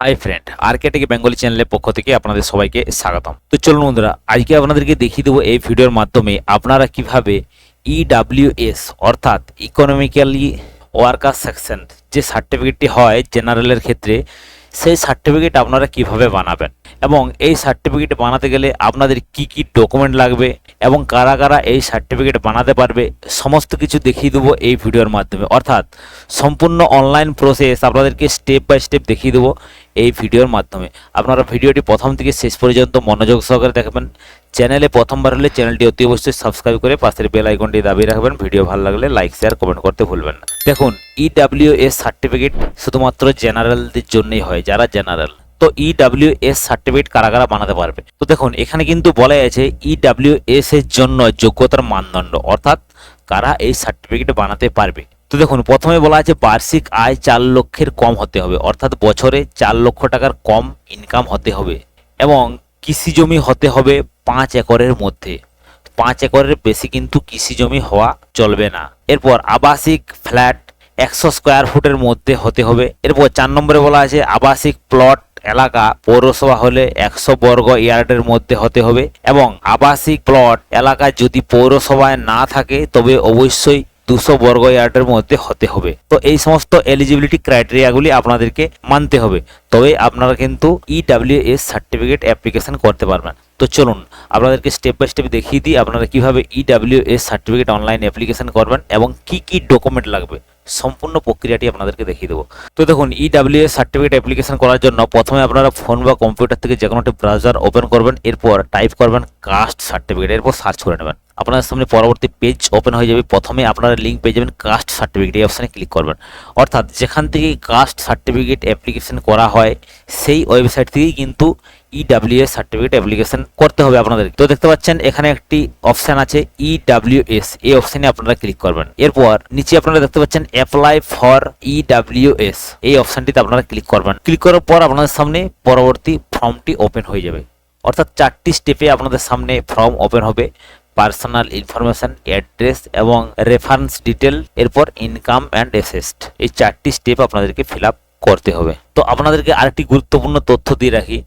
Hi friend আরকেটিক Bengali চ্যানেলের পক্ষ থেকে আপনাদের সবাইকে স্বাগতম। তো চলুন বন্ধুরা, আজকে আপনাদেরকে দেখিয়ে দেবো এই ভিডিওর মাধ্যমে আপনারা কীভাবে E ইডাব্লিউএস অর্থাৎ ইকোনমিক্যালি ওয়ার্কার সেকশন যে সার্টিফিকেটটি হয় জেনারেলের ক্ষেত্রে সেই সার্টিফিকেট আপনারা কীভাবে বানাবেন? এবং এই সার্টিফিকেট বানাতে গেলে আপনাদের কি কি ডকুমেন্ট লাগবে? এবং কারা কারা এই সার্টিফিকেট বানাতে পারবে? সমস্ত কিছু দেখিয়ে দেবো এই ভিডিওর মাধ্যমে। অর্থাৎ সম্পূর্ণ অনলাইন প্রসেস আপনাদেরকে স্টেপ বাই স্টেপ দেখিয়ে দেবো এই ভিডিওর মাধ্যমে। আপনারা ভিডিওটি প্রথম থেকে শেষ পর্যন্ত মনোযোগ সহকারে দেখবেন। চ্যানেলে প্রথমবার হলে চ্যানেলটি অতি অবশ্যই সাবস্ক্রাইব করে পাশের বেল আইকনটি দাবিয়ে রাখবেন। ভিডিও ভালো লাগলে লাইক শেয়ার কমেন্ট করতে ভুলবেন না। দেখুন E ইডাব্লিউএস সার্টিফিকেট শুধুমাত্র জেনারেলদের জন্যই হয়, যারা জেনারেল। তো E ইডাব্লিউএস সার্টিফিকেট কারা কারা বানাতে পারবে? তো দেখুন, এখানে কিন্তু বলা আছে E ইডাব্লিউএস এর জন্য যোগ্যতার মানদণ্ড, অর্থাৎ কারা এই সার্টিফিকেট বানাতে পারবে। তো দেখুন, প্রথমে বলা আছে বার্ষিক আয় চার লক্ষের কম হতে হবে, অর্থাৎ বছরে চার লক্ষ টাকার কম ইনকাম হতে হবে। এবং কৃষি জমি হতে হবে পাঁচ একরের মধ্যে। পাঁচ একরের বেশি কিন্তু কৃষি জমি হওয়া চলবে না। এরপর আবাসিক ফ্ল্যাট একশো স্কোয়ার ফুটের মধ্যে হতে হবে। এরপর চার নম্বরে বলা আছে, আবাসিক প্লট এলাকা পৌরসভা হলে একশো বর্গ ইয়ার্ডের মধ্যে হতে হবে এবং আবাসিক প্লট এলাকা যদি পৌরসভায় না থাকে, তবে অবশ্যই দুশো বর্গ ইয়ার্ডের মধ্যে হতে হবে। তো এই সমস্ত এলিজিবিলিটি ক্রাইটেরিয়াগুলি আপনাদেরকে মানতে হবে। তবে আপনারা কিন্তু E ইডাব্লিউএস সার্টিফিকেট অ্যাপ্লিকেশন করতে পারবেন। তো চলুন, আপনাদেরকে স্টেপ বাই স্টেপ দেখিয়ে দিই আপনারা কীভাবে E EWS certificate online application করবেন এবং কি কি ডকুমেন্ট লাগবে। সম্পূর্ণ প্রক্রিয়াটি আপনাদেরকে দেখিয়ে দেবো। তো দেখুন E ইডাব্লিউএস সার্টিফিকেট অ্যাপ্লিকেশন করার জন্য প্রথমে আপনারা ফোন বা কম্পিউটার থেকে যে কোনো একটি ব্রাউজার ওপেন করবেন, এরপর টাইপ করবেন কাস্ট সার্টিফিকেট এরপর সার্চ করে নেবেন। আপনার সামনে পরবর্তী পেজ ওপেন হয়ে যাবে, প্রথমে আপনারা লিঙ্ক পেয়ে যাবেন কাস্ট সার্টিফিকেট এই অপশানে ক্লিক করবেন। অর্থাৎ যেখান থেকে কাস্ট সার্টিফিকেট অ্যাপ্লিকেশন করা হয়, সেই ওয়েবসাইট থেকেই কিন্তু ইডাব্লিউএস সার্টিফিকেট অ্যাপ্লিকেশন করতে হবে আপনাদের তো দেখতে পাচ্ছেন, এখানে একটি অপশন আছে E ইডাব্লিউএস এই অপশনে আপনারা ক্লিক করবেন। এরপর নিচে আপনারা দেখতে পাচ্ছেন অ্যাপ্লাই ফর E ইডাব্লিউএস এই অপশনটিতে আপনারা ক্লিক করবেন। ক্লিক করার পর আপনাদের সামনে পরবর্তী ফর্মটি ওপেন হয়ে যাবে। অর্থাৎ চারটি স্টেপে আপনাদের সামনে ফর্ম ওপেন হবে। পার্সোনাল ইনফরমেশন অ্যাড্রেস এবং রেফারেন্স ডিটেল এরপর ইনকাম অ্যান্ড অ্যাসেস্ট এই চারটি স্টেপ আপনাদেরকে ফিল আপ করতে হবে। তো আপনাদেরকে আরেকটি গুরুত্বপূর্ণ তথ্য দিয়ে রাখি।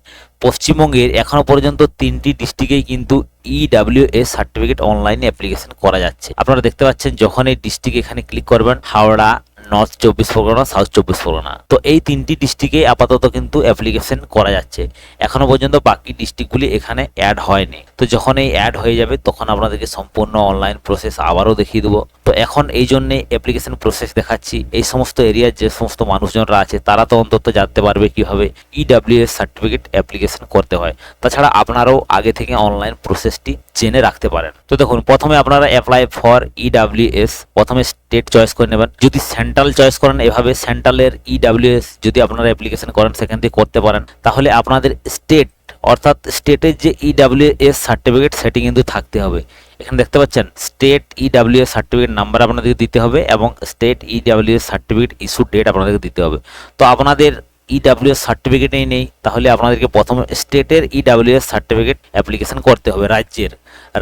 পশ্চিমবঙ্গের এখনও পর্যন্ত তিনটি ডিস্ট্রিক্টেই কিন্তু ইডাব্লিউএস সার্টিফিকেট অনলাইনে অ্যাপ্লিকেশন করা যাচ্ছে। আপনারা দেখতে পাচ্ছেন যখন এই ডিস্ট্রিক্ট এখানে ক্লিক করবেন, হাওড়া নর্থ চব্বিশ পরগনা সাউথ চব্বিশ পরগনা। তো এই তিনটি ডিস্ট্রিক্টে আপাতত কিন্তু অ্যাপ্লিকেশন করা যাচ্ছে। এখনও পর্যন্ত বাকি ডিস্ট্রিক্টগুলি এখানে অ্যাড হয়নি। তো যখন এই অ্যাড হয়ে যাবে, তখন আপনাদেরকে সম্পূর্ণ অনলাইন প্রসেস আবারও দেখিয়ে দেবো। তো এখন এই জন্যে অ্যাপ্লিকেশন প্রসেস দেখাচ্ছি। এই সমস্ত এরিয়ার যে সমস্ত মানুষজনরা আছে, তারা তো অন্তত জানতে পারবে কীভাবে ইডাব্লিউএস সার্টিফিকেট অ্যাপ্লিকেশন করতে হয়। তাছাড়া আপনারাও আগে থেকে অনলাইন প্রসেসটি জেনে রাখতে পারেন। তো দেখুন, প্রথমে আপনারা অ্যাপ্লাই ফর ইডাব্লিউএস প্রথমে স্টেট চয়েস করে নেবেন। যদি সেন্ট্রাল চয়েস করেন, এভাবে সেন্ট্রালের ইডাব্লিউএস যদি আপনারা অ্যাপ্লিকেশন করেন, সেখান থেকে করতে পারেন। তাহলে আপনাদের স্টেট অর্থাৎ স্টেটের যে E ইডাব্লিউএস সার্টিফিকেট সেটি কিন্তু থাকতে হবে। এখানে দেখতে পাচ্ছেন স্টেট ইডাব্লিউএস সার্টিফিকেট নাম্বার আপনাদেরকে দিতে হবে এবং state EWS certificate issue date আপনাদেরকে দিতে হবে। তো আপনাদের ইডাব্লিউএস সার্টিফিকেটই নেই, তাহলে আপনাদেরকে প্রথম স্টেটের ইডাব্লিউএস সার্টিফিকেট অ্যাপ্লিকেশন করতে হবে রাজ্যের।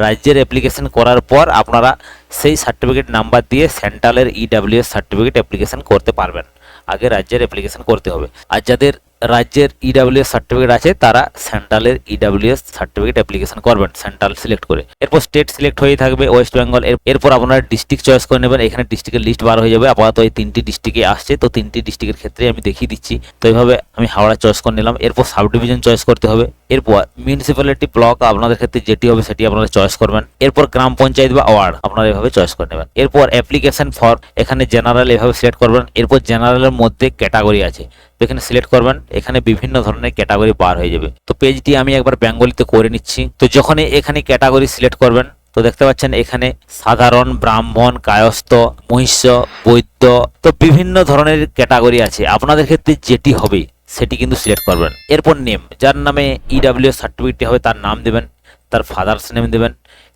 রাজ্যের অ্যাপ্লিকেশন করার পর আপনারা সেই সার্টিফিকেট নাম্বার দিয়ে সেন্ট্রালের ইডাব্লিউএস সার্টিফিকেট অ্যাপ্লিকেশন করতে পারবেন। আগে রাজ্যের অ্যাপ্লিকেশন করতে হবে। আর যাদের রাজ্যের ইডাব্লিউএস সার্টিফিকেট আছে, তারা সেন্ট্রালের ইডাব্লিউএস সার্টিফিকেট অ্যাপ্লিকেশন করবেন সেন্ট্রাল সিলেক্ট করে। এরপর স্টেট সিলেক্ট হয়ে থাকবে ওয়েস্ট বেঙ্গল এরপর আপনারা ডিস্ট্রিক্ট চয়েস করে নেবেন, এখানে ডিস্ট্রিক্টের লিস্ট বার হয়ে যাবে, আপাতত এই তিনটি ডিস্ট্রিক্টে আসছে, তো তিনটি ডিস্ট্রিক্টের ক্ষেত্রে আমি দেখিয়ে দিচ্ছি। তো এইভাবে আমি হাওড়া চয়েস করে নিলাম, এরপর সাব ডিভিশন চয়েস করতে হবে। এরপর মিউনিসিপ্যালিটি ব্লক আপনাদের ক্ষেত্রে যেটি হবে সেটি আপনারা চয়েস করবেন। এরপর গ্রাম পঞ্চায়েত বা ওয়ার্ড আপনারা এভাবে চয়েস করে নেবেন। এরপর অ্যাপ্লিকেশন ফর এখানে জেনারেল এভাবে সিলেক্ট করবেন। এরপর জেনারেলের মধ্যে ক্যাটাগরি আছে। তো এখানে সিলেক্ট করবেন। এখানে বিভিন্ন ধরনের ক্যাটাগরি বার হয়ে যাবে। তো পেজটি আমি একবার বেঙ্গলিতে করে নিচ্ছি। তো যখনই এখানে ক্যাটাগরি সিলেক্ট করবেন, তো দেখতে পাচ্ছেন এখানে সাধারণ, ব্রাহ্মণ, কায়স্থ, মহিষ্য, বৈদ্য, তো বিভিন্ন ধরনের ক্যাটাগরি আছে। আপনাদের ক্ষেত্রে যেটি হবে সেটি কিন্তু সিলেক্ট করবেন। এরপর নেম যার নামে E ইডাব্লিউ সার্টিফিকেটটি হবে, তার নাম দেবেন, তার ফাদার্স নেম দেবেন,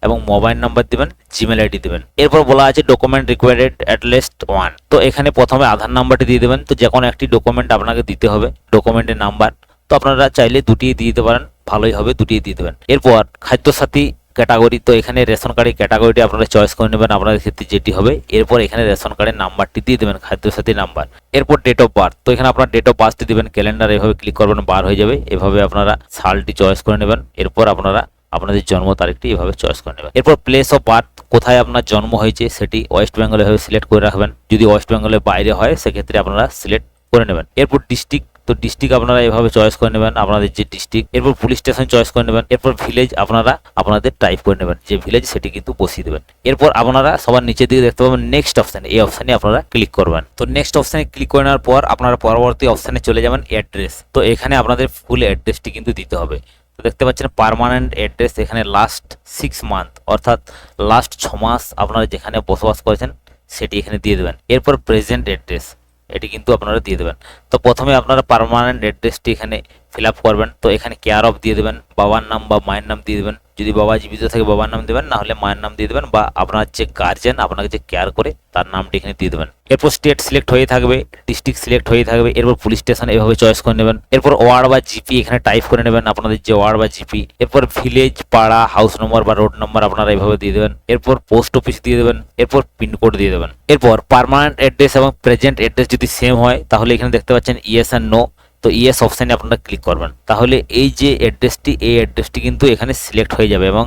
এবং মোবাইল নাম্বার দেবেন জিমেল আইডি দেবেন। এরপর বলা আছে document required at least one তো এখানে প্রথমে আধার নাম্বারটি দিয়ে দেবেন। তো যে কোনো একটি ডকুমেন্ট আপনাকে দিতে হবে ডকুমেন্টের নাম্বার তো আপনারা চাইলে দুটি দিয়ে দিতে পারেন, ভালোই হবে দুটি দিয়ে দেবেন। এরপর খাদ্যসাথী ক্যাটাগরি তো এখানে রেশন কার্ডের ক্যাটাগরিটি আপনারা চয়েস করে নেবেন, আপনাদের ক্ষেত্রে যেটি হবে। এরপর এখানে রেশন কার্ডের নাম্বারটি দিয়ে দেবেন, খাদ্যসাথী নাম্বার। এরপর ডেট অফ বার্থ তো এখানে আপনার ডেট অফ বার্থটি দেবেন ক্যালেন্ডার এভাবে ক্লিক করবেন, বার হয়ে যাবে। এভাবে আপনারা সালটি চয়েস করে নেবেন। এরপর আপনারা আপনাদের জন্ম তারিখটি এভাবে চয়েস করে নেবেন। এরপর প্লেস অফ বার্থ কোথায় আপনার জন্ম হয়েছে সেটি ওয়েস্ট বেঙ্গলে এভাবে সিলেক্ট করে রাখবেন। যদি ওয়েস্ট বেঙ্গলের বাইরে হয়, সেক্ষেত্রে আপনারা সিলেক্ট করে নেবেন। এরপর ডিস্ট্রিক্ট তো ডিস্ট্রিক্ট আপনারা এভাবে চয়েস করে নেবেন, আপনাদের যে ডিস্ট্রিক্ট এরপর পুলিশ স্টেশন চয়েস করে নেবেন, এরপর ভিলেজ আপনারা, আপনাদের টাইপ করে নেবেন, যে ভিলেজ সেটি কিন্তু বসিয়ে দেবেন। এরপর আপনারা সবার নিচের দিকে দেখতে পাবেন নেক্সট অপশান এই অপশানে আপনারা ক্লিক করবেন। তো নেক্সট অপশানে ক্লিক করে নেওয়ার পর আপনারা পরবর্তী অপশানে চলে যাবেন অ্যাড্রেস তো এখানে আপনাদের ফুল অ্যাড্রেসটি কিন্তু দিতে হবে। তো দেখতে পাচ্ছেন পার্মানেন্ট অ্যাড্রেস এখানে লাস্ট সিক্স মান্থ অর্থাৎ লাস্ট ছ মাস আপনারা যেখানে বসবাস করেছেন, সেটি এখানে দিয়ে দেবেন। এরপর প্রেজেন্ট অ্যাড্রেস এটি কিন্তু আপনারা দিয়ে দেবেন। তো প্রথমে আপনারা পারমানেন্ট অ্যাড্রেসটি এখানে ফিল করবেন। তো এখানে কেয়ার অফ দিয়ে দেবেন, বাবার নাম বা মায়ের নাম দিয়ে দেবেন। যদি বাবা জীবিত থাকে, বাবার নাম দেবেন, না হলে মায়ের নাম দিয়ে দেবেন বা আপনার যে গার্জেন আপনাকে যে কেয়ার করে, তার নামটি এখানে দিয়ে দেবেন। এরপর স্টেট সিলেক্ট হয়ে থাকবে ডিস্ট্রিক্ট সিলেক্ট হয়ে থাকবে, এরপর পুলিশ স্টেশন এভাবে চয়েস করে নেবেন। এরপর ওয়ার্ড বা জিপি এখানে টাইপ করে নেবেন আপনাদের যে ওয়ার্ড বা জিপি এরপর ভিলেজ পাড়া হাউস নম্বর বা রোড নম্বর আপনারা এভাবে দিয়ে দেবেন। এরপর পোস্ট অফিস দিয়ে দেবেন, এরপর পিনকোড দিয়ে দেবেন। এরপর পারমানেন্ট অ্যাড্রেস এবং প্রেজেন্ট অ্যাড্রেস যদি সেম হয়, তাহলে এখানে দেখতে পাচ্ছেন ইয়েস অ্যান্ড নো তো ইয়েস অপশানে আপনারা ক্লিক করবেন। তাহলে এই যে অ্যাড্রেসটি এই অ্যাড্রেসটি কিন্তু এখানে সিলেক্ট হয়ে যাবে এবং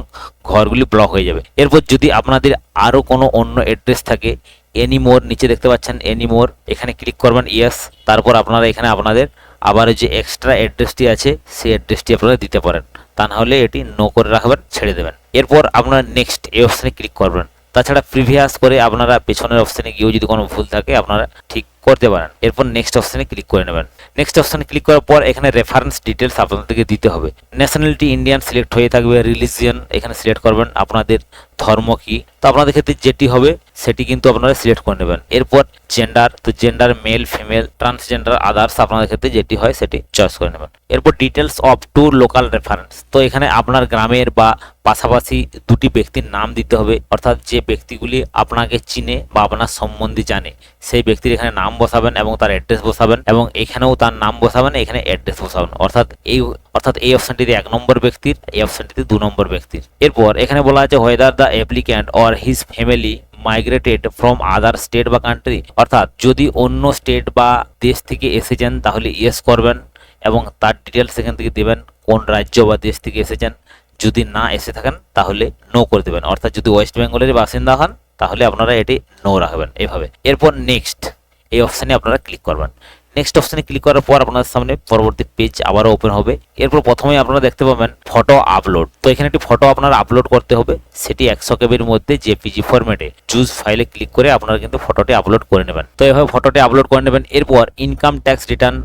ঘরগুলি ব্লক হয়ে যাবে। এরপর যদি আপনাদের আরও কোনো অন্য অ্যাড্রেস থাকে এনিমোর নিচে দেখতে পাচ্ছেন এনিমোর এখানে ক্লিক করবেন ইয়েস তারপর আপনারা এখানে আপনাদের আবার যে এক্সট্রা অ্যাড্রেসটি আছে, সেই অ্যাড্রেসটি আপনারা দিতে পারেন। তা না হলে এটি নো করে রাখবেন, ছেড়ে দেবেন। এরপর আপনারা নেক্সট এই অপশানে ক্লিক করবেন। তাছাড়া প্রিভিয়াস করে আপনারা পেছনের অপশানে গিয়েও যদি কোনো ভুল থাকে, আপনারা ঠিক করতে পারেন। এরপর নেক্সট অপশানে ক্লিক করে নেবেন। নেক্সট অপশানে ক্লিক করার পর এখানে রেফারেন্স ডিটেলস আপনাদেরকে দিতে হবে। ন্যাশনালিটি ইন্ডিয়ান সিলেক্ট হয়ে থাকবে রিলিজিয়ান এখানে সিলেক্ট করবেন, আপনাদের ধর্ম কি? তো আপনাদের ক্ষেত্রে যেটি হবে সেটি কিন্তু আপনারা সিলেক্ট করে নেবেন। এরপর জেন্ডার তো gender male female transgender others আপনাদের ক্ষেত্রে যেটি হয় সেটি চয়েস করে নেবেন। এরপর details of two local reference তো এখানে আপনার গ্রামের বা পাশাপাশি দুটি ব্যক্তির নাম দিতে হবে, অর্থাৎ যে ব্যক্তিগুলি আপনাকে চিনে বা আপনার সম্বন্ধে জানে, সেই ব্যক্তির এখানে নাম বসাবেন এবং তার অ্যাড্রেস বসাবেন এবং এখানেও তার নাম বসাবেন, এখানে অ্যাড্রেস বসাবেন। অর্থাৎ এই অর্থাৎ এই অপশনটিতে এক নম্বর ব্যক্তির, এই অপশনটিতে দু নম্বর ব্যক্তির। এরপর এখানে বলা আছে whether the applicant or his family migrated from other state বা কান্ট্রি অর্থাৎ যদি অন্য স্টেট বা দেশ থেকে এসেছেন তাহলে ইয়েস করবেন এবং তার ডিটেলস সেখান থেকে দেবেন কোন রাজ্য বা দেশ থেকে এসেছেন। যদি না এসে থাকেন তাহলে নো করে দেবেন। অর্থাৎ যদি ওয়েস্ট বেঙ্গলের বাসিন্দা হন তাহলে আপনারা এটি নো রাখবেন। এভাবে। এরপর নেক্সট এই অপশানে আপনারা ক্লিক করবেন। নেক্সট অপশানে ক্লিক করার পর আপনাদের সামনে পরবর্তী পেজ আবারও ওপেন হবে। এরপর প্রথমেই আপনারা দেখতে পাবেন ফটো আপলোড তো এখানে একটি ফটো আপনার আপলোড করতে হবে। সেটি একশো কেবির মধ্যে জেপিজি ফরম্যাটে চুজ ফাইলে ক্লিক করে আপনারা কিন্তু ফটোটি আপলোড করে নেবেন। তো এভাবে ফটোটি আপলোড করে নেবেন। এরপর ইনকাম ট্যাক্স রিটার্ন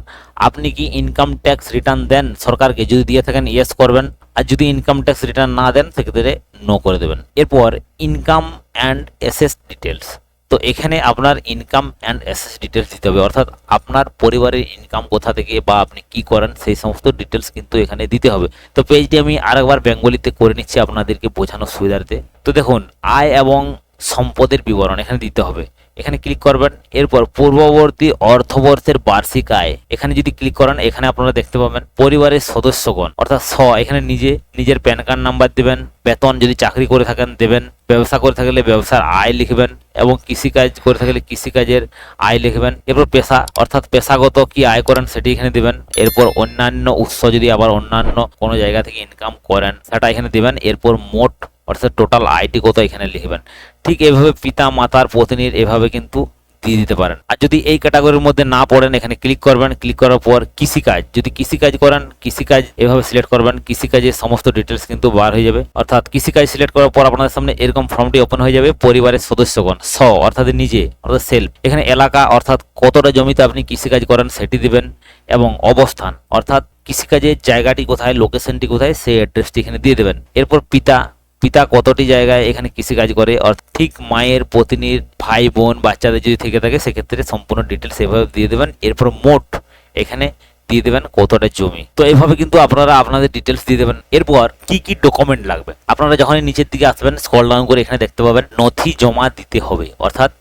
আপনি কি ইনকাম ট্যাক্স রিটার্ন দেন? সরকারকে যদি দিয়ে থাকেন ইয়েস করবেন। আর যদি ইনকাম ট্যাক্স রিটার্ন না দেন, সেক্ষেত্রে নো করে দেবেন। এরপর ইনকাম অ্যান্ড এসএস ডিটেলস তো এখানে আপনার ইনকাম অ্যান্ড অ্যাসেস ডিটেলস দিতে হবে। অর্থাৎ আপনার পরিবারের ইনকাম কোথা থেকে বা আপনি কি করেন, সেই সমস্ত ডিটেলস কিন্তু এখানে দিতে হবে। তো পেজটি আমি আরেকবার বেঙ্গলিতে করে নিচ্ছি আপনাদেরকে বোঝানোর সুবিধার্থে। তো দেখুন, আয় এবং সম্পদের বিবরণ এখানে দিতে হবে। এখানে ক্লিক করবেন। এরপর পূর্ববর্তী অর্থবর্ষের বার্ষিক আয় এখানে যদি ক্লিক করেন, এখানে আপনারা দেখতে পাবেন পরিবারের সদস্যগণ। অর্থাৎ স, এখানে নিজে, নিজের প্যান কার্ড নাম্বার দেবেন, বেতন যদি চাকরি করে থাকেন দেবেন, ব্যবসা করে থাকলে ব্যবসার আয় লিখবেন এবং কৃষিকাজ করে থাকলে কৃষিকাজের আয় লিখবেন। এরপর পেশা, অর্থাৎ পেশাগত কি আয় করেন সেটি এখানে দিবেন। এরপর অন্যান্য উৎস যদি আবার অন্যান্য কোনো জায়গা থেকে ইনকাম করেন, সেটা এখানে দিবেন। এরপর মোট অর্থাৎ টোটাল আইটি কত এখানে লিখবেন? ঠিক এভাবে পিতা, মাতার, পত্নীর এভাবে কিন্তু দিয়ে দিতে পারেন। আর যদি এই ক্যাটাগরির মধ্যে না পড়েন, এখানে ক্লিক করবেন। ক্লিক করার পর কৃষিকাজ। যদি কৃষিকাজ করেন, কৃষিকাজ এভাবে সিলেক্ট করবেন। কৃষিকাজের সমস্ত ডিটেলস কিন্তু বার হয়ে যাবে। অর্থাৎ কৃষিকাজ সিলেক্ট করার পর আপনাদের সামনে এরকম ফর্মটি ওপেন হয়ে যাবে, পরিবারের সদস্যগণ স অর্থাৎ নিজে, অর্থাৎ সেলফ এখানে এলাকা, অর্থাৎ কতটা জমিতে আপনি কৃষিকাজ করেন সেটি দিবেন এবং অবস্থান, অর্থাৎ কৃষিকাজের জায়গাটি কোথায় লোকেশনটি কোথায়, সেই অ্যাড্রেসটি এখানে দিয়ে দেবেন। এরপর পিতা পিতা কতটি জায়গায় এখানে কৃষিকাজ করে? অর্থাৎ ঠিক মায়ের, পত্নীর ভাই বোন বাচ্চাদের যদি থেকে থাকে, সেক্ষেত্রে সম্পূর্ণ ডিটেলস এভাবে দিয়ে দেবেন। এরপর মোট এখানে দিয়ে দেবেন কতটা জমি। তো এইভাবে কিন্তু আপনারা আপনাদের ডিটেলস দিয়ে দেবেন। এরপর কি কি ডকুমেন্ট লাগবে? আপনারা যখনই নিচের দিকে আসবেন স্কল ডাউন করে এখানে দেখতে পাবেন, নথি জমা দিতে হবে। অর্থাৎ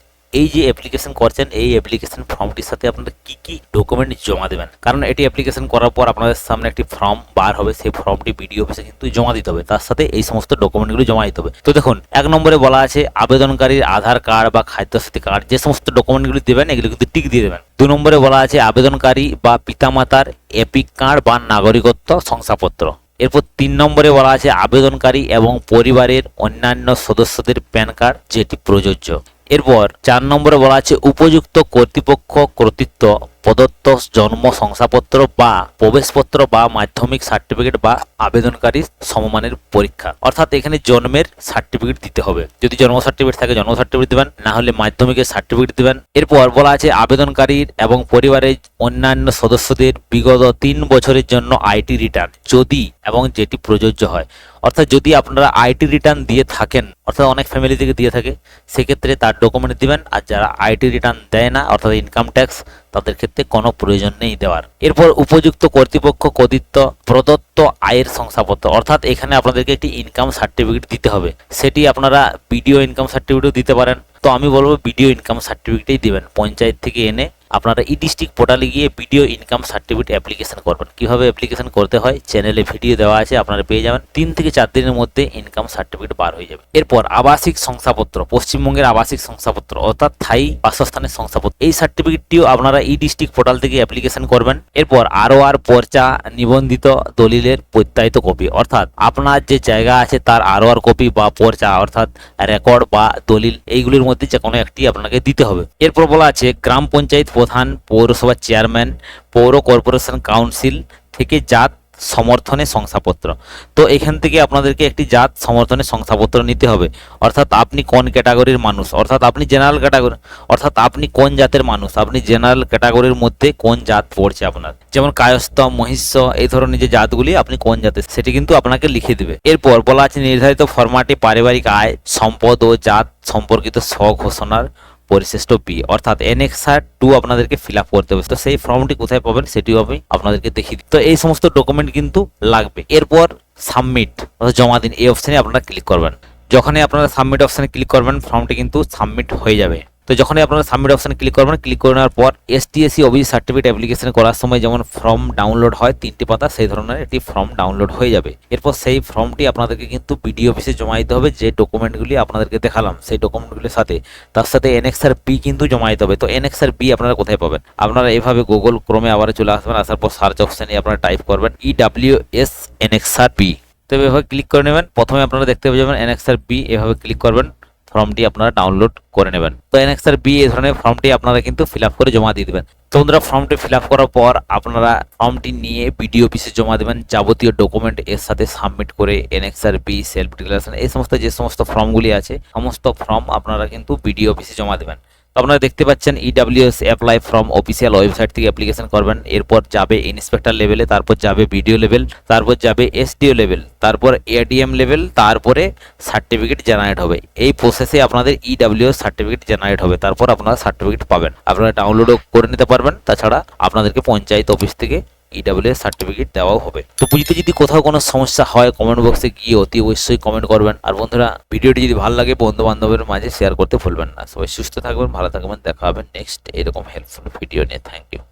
এই যে অ্যাপ্লিকেশন করছেন, এই অ্যাপ্লিকেশন ফর্মটির সাথে আপনারা কি কি ডকুমেন্ট জমা দেবেন? কারণ এটি অ্যাপ্লিকেশন করার পর আপনাদের সামনে একটি ফর্ম বার হবে, সেই ফর্মটি বিডিও অফিসে কিন্তু জমা দিতে হবে। তার সাথে এই সমস্ত ডকুমেন্টগুলো জমা দিতে হবে। তো দেখুন, এক নম্বরে বলা আছে আবেদনকারীর আধার কার্ড বা খাদ্যসাথী কার্ড। যে সমস্ত ডকুমেন্টগুলি দেবেন, এগুলো কিন্তু টিক দিয়ে দেবেন। দু নম্বরে বলা আছে আবেদনকারী বা পিতামাতার এপিক কার্ড বা নাগরিকত্ব শংসাপত্র। এরপর তিন নম্বরে বলা আছে আবেদনকারী এবং পরিবারের অন্যান্য সদস্যদের প্যান কার্ড, যেটি প্রযোজ্য। এরপর চার নম্বরে বলা আছে উপযুক্ত কর্তৃপক্ষ কর্তৃত্ব প্রদত্ত জন্ম শংসাপত্র বা প্রবেশপত্র বা মাধ্যমিক সার্টিফিকেট বা আবেদনকারী সমমানের পরীক্ষা। অর্থাৎ এখানে জন্মের সার্টিফিকেট দিতে হবে। যদি জন্ম সার্টিফিকেট থাকে, জন্ম সার্টিফিকেট দিবেন, না হলে মাধ্যমিকের সার্টিফিকেট দিবেন। এরপর বলা আছে, আবেদনকারীর এবং পরিবারের অন্যান্য সদস্যদের বিগত তিন বছরের জন্য আইটি রিটার্ন যদি এবং যেটি প্রযোজ্য হয়। অর্থাৎ যদি আপনারা আইটি রিটার্ন দিয়ে থাকেন, অর্থাৎ অনেক ফ্যামিলি থেকে দিয়ে থাকে, সেক্ষেত্রে তার ডকুমেন্ট দিবেন। আর যারা আইটি রিটার্ন দেয় না, অর্থাৎ ইনকাম ট্যাক্স তাদের ক্ষেত্রে কোনো প্রয়োজন নেই দেওয়ার। এরপর উপযুক্ত কর্তৃপক্ষ কর্তৃত্ব প্রদত্ত আয়ের শংসাপত্র। অর্থাৎ এখানে আপনাদেরকে একটি ইনকাম সার্টিফিকেট দিতে হবে। সেটি আপনারা বিডিও ইনকাম সার্টিফিকেটও দিতে পারেন। তো আমি বলব বিডিও ইনকাম সার্টিফিকেটেই দেবেন। পঞ্চায়েত থেকে এনে আপনারা ই ডিস্ট্রিক্ট পোর্টালে গিয়ে ভিডিও ইনকাম সার্টিফিকেট অ্যাপ্লিকেশন করবেন। কীভাবে অ্যাপ্লিকেশন করতে হয়? চ্যানেলে ভিডিও দেওয়া আছে, আপনারা পেয়ে যাবেন। তিন থেকে চার দিনের মধ্যে ইনকাম সার্টিফিকেট বার হয়ে যাবে। এরপর আবাসিক শংসাপত্র, পশ্চিমবঙ্গের আবাসিক শংসাপত্র, অর্থাৎ স্থায়ী বাসস্থানের শংসাপত্র, এই সার্টিফিকেটটিও আপনারা ই ডিস্ট্রিক্ট পোর্টাল থেকে অ্যাপ্লিকেশন করবেন। এরপর আরও আর পর্চা, নিবন্ধিত দলিলের প্রত্যায়িত কপি অর্থাৎ আপনার যে জায়গা আছে তার আরও আর কপি বা পর্চা, অর্থাৎ রেকর্ড বা দলিল, এইগুলির মধ্যে যে কোনো একটি আপনাকে দিতে হবে। এরপর বলা আছে, গ্রাম পঞ্চায়েত প্রধান পৌরসভার চেয়ারম্যান, পৌর কর্পোরেশন কাউন্সিল থেকে জাত সমর্থনে শংসাপত্র। তো এখান থেকে আপনাদেরকে একটি জাত সমর্থনে শংসাপত্র নিতে হবে। অর্থাৎ আপনি কোন ক্যাটাগরির মানুষ? অর্থাৎ আপনি জেনারেল ক্যাটাগরি অর্থাৎ আপনি কোন জাতের মানুষ? আপনি জেনারেল ক্যাটাগরির মধ্যে কোন জাত পড়ছে আপনার? যেমন কায়স্থ, মহিষ্য, এই ধরনের যে জাতগুলি আপনি কোন জাতের সেটি কিন্তু আপনাকে লিখে দিবে। এরপর বলা আছে নির্ধারিত ফরম্যাটে পারিবারিক আয়, সম্পদ ও জাত সম্পর্কিত স্বঘোষণার পরিশিষ্ট বি অর্থাৎ এনএক্সার টু আপনাদেরকে ফিল আপ করতে হবে। তো সেই ফর্মটি কোথায় পাবেন সেটিও আমি আপনাদেরকে দেখিয়ে দিই। তো এই সমস্ত ডকুমেন্ট কিন্তু লাগবে। এরপর সাবমিট জমা দিন। এই অপশানে আপনারা ক্লিক করবেন। যখনই আপনারা সাবমিট অপশানে ক্লিক করবেন ফর্মটি কিন্তু সাবমিট হয়ে যাবে। তো যখনই আপনারা সাবমিট অপশানে ক্লিক করবেন ক্লিক করে নেওয়ার পর এসটিএসসি ওবিসি সার্টিফিকেট অ্যাপ্লিকেশন করার সময় যেমন ফর্ম ডাউনলোড হয়, তিনটি পাতা, সেই ধরনের একটি ফর্ম ডাউনলোড হয়ে যাবে। এরপর সেই ফর্মটি আপনাদেরকে কিন্তু বিডিও অফিসে জমা দিতে হবে, যে ডকুমেন্টগুলি আপনাদেরকে দেখালাম, সেই ডকুমেন্টগুলির সাথে। তার সাথে এনএক্সআর বি কিন্তু জমা দিতে হবে। তো এনএক্সআর বি আপনারা কোথায় পাবেন? আপনারা এভাবে গুগল ক্রমে আবার চলে আসবেন, আসার পর সার্চ অপশানে আপনারা টাইপ করবেন E W S annexure B তো এভাবে ক্লিক করে নেবেন, প্রথমে আপনারা দেখতে পেয়ে যাবেন এনএক্সআর বি এভাবে ক্লিক করবেন। ফর্মটি আপনারা ডাউনলোড করে নেবেন। তো এনএক্সআর বি এই ধরনের ফর্মটি আপনারা কিন্তু ফিল করে জমা দিয়ে দেবেন। তো বন্ধুরা ফর্মটি ফিল করার পর আপনারা ফর্মটি নিয়ে বিডিও অফিসে জমা দেবেন, যাবতীয় ডকুমেন্ট এর সাথে সাবমিট করে এনএক্সআর বি সেলফ ডিক্লারেশন এই সমস্ত যে সমস্ত ফর্মগুলি আছে, সমস্ত ফর্ম আপনারা কিন্তু বিডিও অফিসে জমা দেবেন। আপনারা দেখতে পাচ্ছেন EWS apply from official website থেকে অ্যাপ্লিকেশন করবেন। এরপর যাবে ইন্সপেক্টর লেভেলে তারপর যাবে বিডিও লেভেল তারপর যাবে এসডিও লেভেল তারপর এডিএম লেভেল তারপরে সার্টিফিকেট জেনারেট হবে। এই প্রসেসে আপনাদের ইডাব্লিউএস সার্টিফিকেট জেনারেট হবে। তারপর আপনারা সার্টিফিকেট পাবেন। আপনারা ডাউনলোডও করে নিতে পারবেন। তাছাড়া আপনাদেরকে পঞ্চায়েত অফিস থেকে ইডাব্লিউএস সার্টিফিকেট দেওয়াও হবে। তো বুঝতে যদি কোথাও কোনো সমস্যা হয় কমেন্ট বক্সে গিয়ে অতি অবশ্যই কমেন্ট করবেন। আর বন্ধুরা, ভিডিওটি যদি ভালো লাগে বন্ধু বান্ধবের মাঝে শেয়ার করতে ভুলবেন না। সবাই সুস্থ থাকবেন, ভালো থাকবেন, দেখা হবে নেক্সট এরকম হেল্পফুল ভিডিও নিয়ে। Thank you